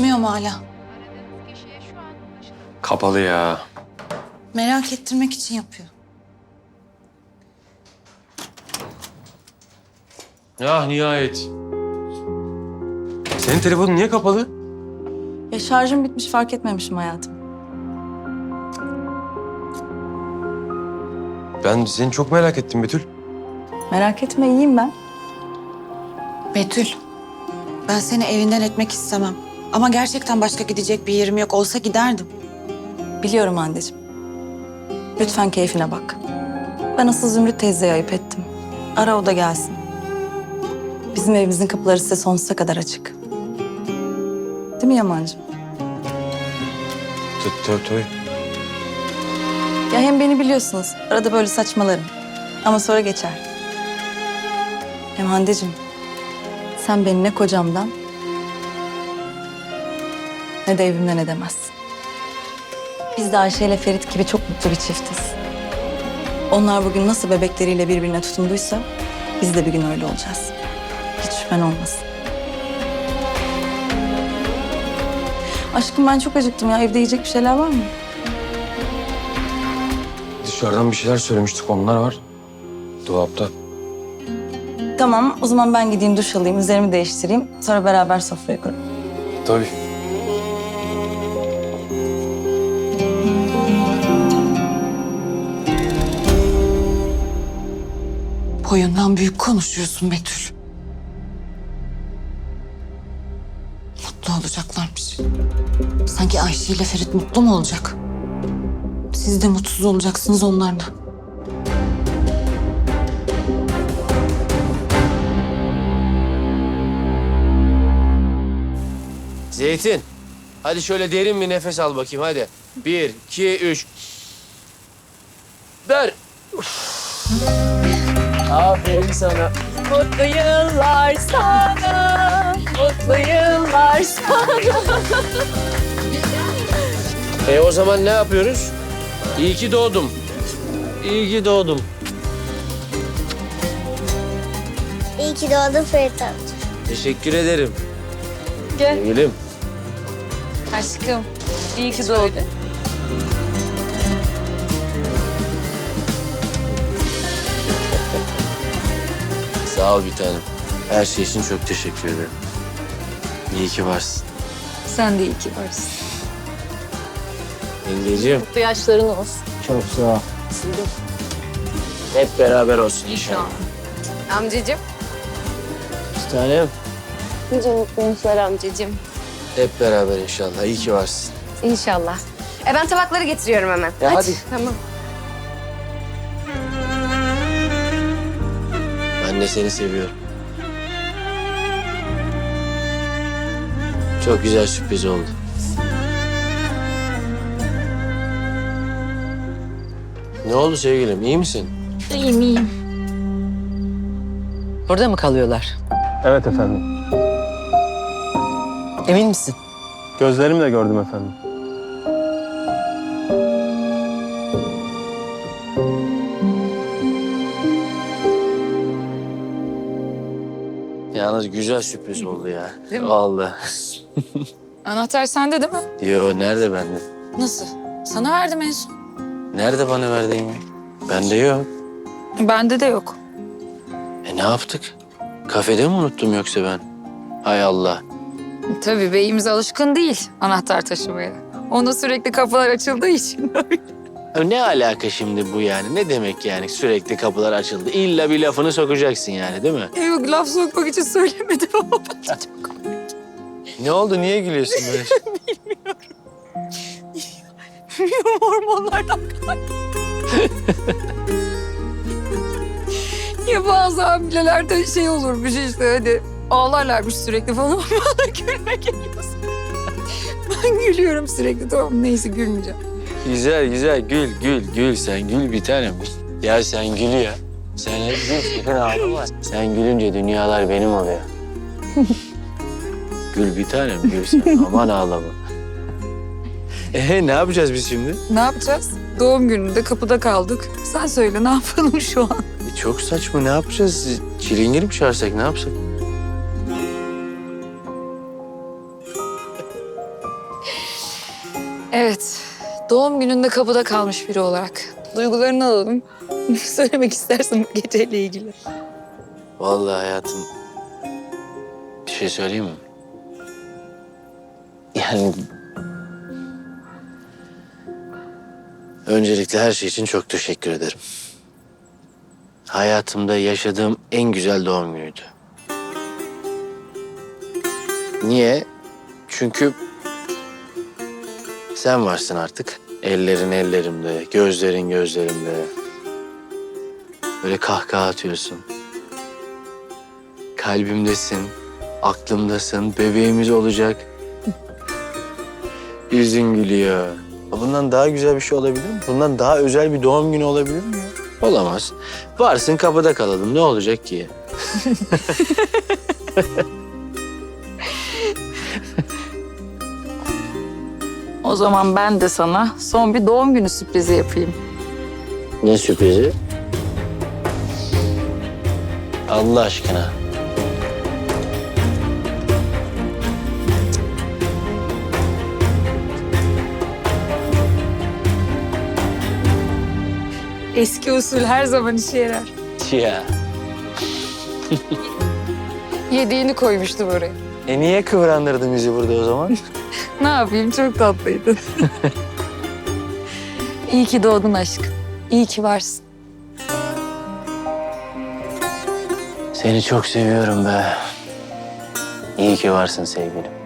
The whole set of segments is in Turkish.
Açmıyor mu hala? Kapalı ya. Merak ettirmek için yapıyor. Ya nihayet. Senin telefonun niye kapalı? Ya şarjım bitmiş fark etmemişim hayatım. Ben seni çok merak ettim Betül. Merak etme iyiyim ben. Betül, ben seni evinden etmek istemem. Ama gerçekten başka gidecek bir yerim yok. Olsa giderdim. Biliyorum anneciğim. Lütfen keyfine bak. Ben asıl Zümrüt teyzeye ayıp ettim. Ara o da gelsin. Bizim evimizin kapıları size sonsuza kadar açık. Değil mi Yaman'cığım? Tö- tö- Ya hem beni biliyorsunuz. Arada böyle saçmalarım. Ama sonra geçer. Hem Hande'cim. Sen beni ne kocamdan ne de evimden edemezsin. Biz de Ayşe ile Ferit gibi çok mutlu bir çiftiz. Onlar bugün nasıl bebekleriyle birbirine tutunduysa biz de bir gün öyle olacağız. Hiç şüphen olmasın. Aşkım ben çok acıktım ya. Evde yiyecek bir şeyler var mı? Dışarıdan bir şeyler söylemiştik onlar var. Dolapta. Tamam, o zaman ben gideyim duş alayım, üzerimi değiştireyim. Sonra beraber sofraya kuralım. Tabii. Boyundan büyük konuşuyorsun Betül. Mutlu olacaklarmış. Sanki Ayşe ile Ferit mutlu mu olacak? Siz de mutsuz olacaksınız onlarla. Zeytin. Hadi şöyle derin bir nefes al bakayım hadi. Bir, iki, üç. Ver. Aferin sana. Mutlu yıllar sana, mutlu yıllar sana. E o zaman ne yapıyoruz? İyi ki doğdum. İyi ki doğdum. İyi ki doğdun Ferit amca. Teşekkür ederim. Gel. Sevgilim. Aşkım, iyi ki doğdun. Sağ ol bir tanem. Her şey için çok teşekkür ederim. İyi ki varsın. Sen de iyi ki varsın. Yengeciğim. Mutlu yaşların olsun. Çok sağ ol. Hep beraber olsun inşallah. Amcacığım. Bir tanem. Nice mutlu yaşlar amcacığım. Hep beraber inşallah. İyi ki varsın. İnşallah. E ben tabakları getiriyorum hemen. Ya hadi. Tamam. Ben de seni seviyorum. Çok güzel sürpriz oldu. Ne oldu sevgilim? İyi misin? İyiyim, iyiyim. Burada mı kalıyorlar? Evet efendim. Emin misin? Gözlerimle gördüm efendim. Yalnız güzel sürpriz oldu ya. Değil mi? Vallahi. Anahtar sende değil mi? Yo nerede bende? Nasıl? Sana verdim en son. Nerede bana verdiğin ya? Bende yok. Bende de yok. E ne yaptık? Kafede mi unuttum yoksa ben? Hay Allah. Tabii beyimiz alışkın değil anahtar taşımaya. Ona sürekli kapılar açıldığı için. Ne alaka şimdi bu yani? Ne demek yani sürekli kapılar açıldı? İlla bir lafını sokacaksın yani değil mi? yok laf sokmak için söylemedim ama. Ne oldu? Niye gülüyorsun böyle? Bilmiyorum hormonlardan ya bazı hamilelerde şey olurmuş işte hani ağlarlarmış sürekli falan ama bana gülme geliyor. Ben gülüyorum sürekli tamam neyse gülmeyeceğim. Güzel güzel gül gül gül sen gül bir tanem. Ya sen gül ya. Sen hep gül sakın ağlama. Sen gülünce dünyalar benim oluyor. gül bir tanem gül sen aman ağlama. Ee ne yapacağız biz şimdi? Ne yapacağız? Doğum gününde kapıda kaldık. Sen söyle ne yapalım şu an? E, çok saçma ne yapacağız? Çilingir mi çağırsak ne yapsak? Evet. Doğum gününde kapıda kalmış biri olarak. Duygularını alalım. Söylemek istersin bu geceyle ilgili. Vallahi hayatım bir şey söyleyeyim mi? Yani öncelikle her şey için çok teşekkür ederim. Hayatımda yaşadığım en güzel doğum günüydü. Niye? Çünkü sen varsın artık. Ellerin ellerimde, gözlerin gözlerimde. Böyle kahkaha atıyorsun. Kalbimdesin, aklımdasın, bebeğimiz olacak. Yüzün gülüyor. Bundan daha güzel bir şey olabilir mi? Bundan daha özel bir doğum günü olabilir mi? Olamaz. Varsın kapıda kalalım. Ne olacak ki? O zaman ben de sana son bir doğum günü sürprizi yapayım. Ne sürprizi? Allah aşkına. Eski usul her zaman işe yarar. Ya. Yediğini koymuştum oraya. E niye kıvrandırdın bizi burada o zaman? Ne yapayım çok tatlıydın. İyi ki doğdun aşkım. İyi ki varsın. Seni çok seviyorum be. İyi ki varsın sevgilim.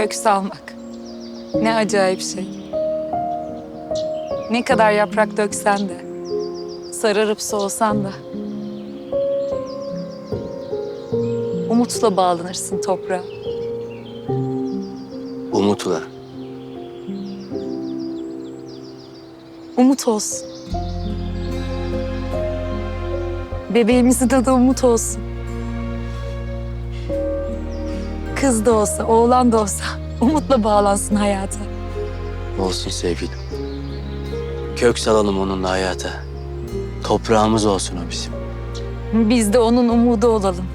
Kök salmak. Ne acayip şey. Ne kadar yaprak döksen de, sararıp soğusan da. Umutla bağlanırsın toprağa. Umutla. Umut olsun. Bebeğimizin adı Umut olsun. Kız da olsa, oğlan da olsa umutla bağlansın hayata. Olsun sevgilim. Kök salalım onunla hayata. Toprağımız olsun o bizim. Biz de onun umudu olalım.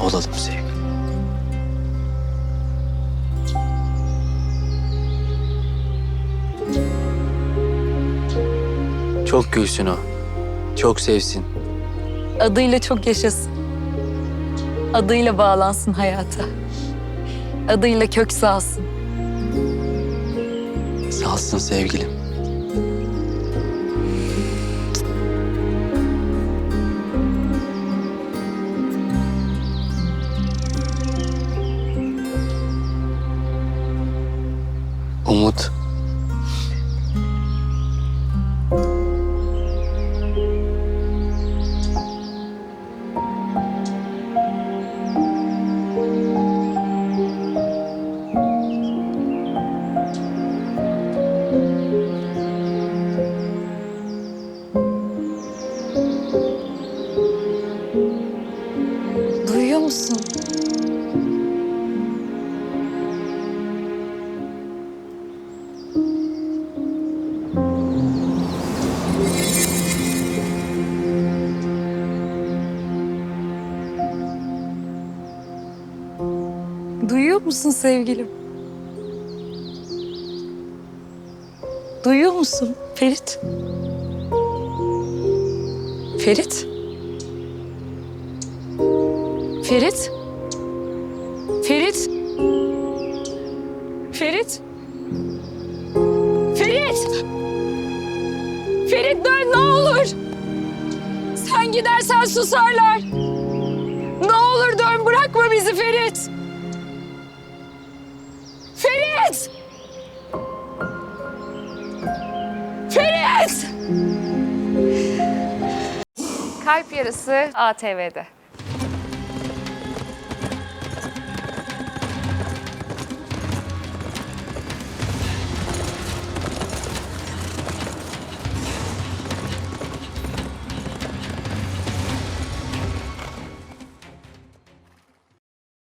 Olalım sevgilim. Çok gülsün o. Çok sevsin. Adıyla çok yaşasın. Adıyla bağlansın hayata. Adıyla kök salsın. Salsın sevgilim. Musun? Duyuyor musun sevgilim? Duyuyor musun Ferit? Ferit? Ferit? Ferit? Ferit? Ferit! Ferit dön ne olur! Sen gidersen susarlar. Ne olur dön bırakma bizi Ferit! Ferit! Ferit! Kalp Yarısı ATV'de.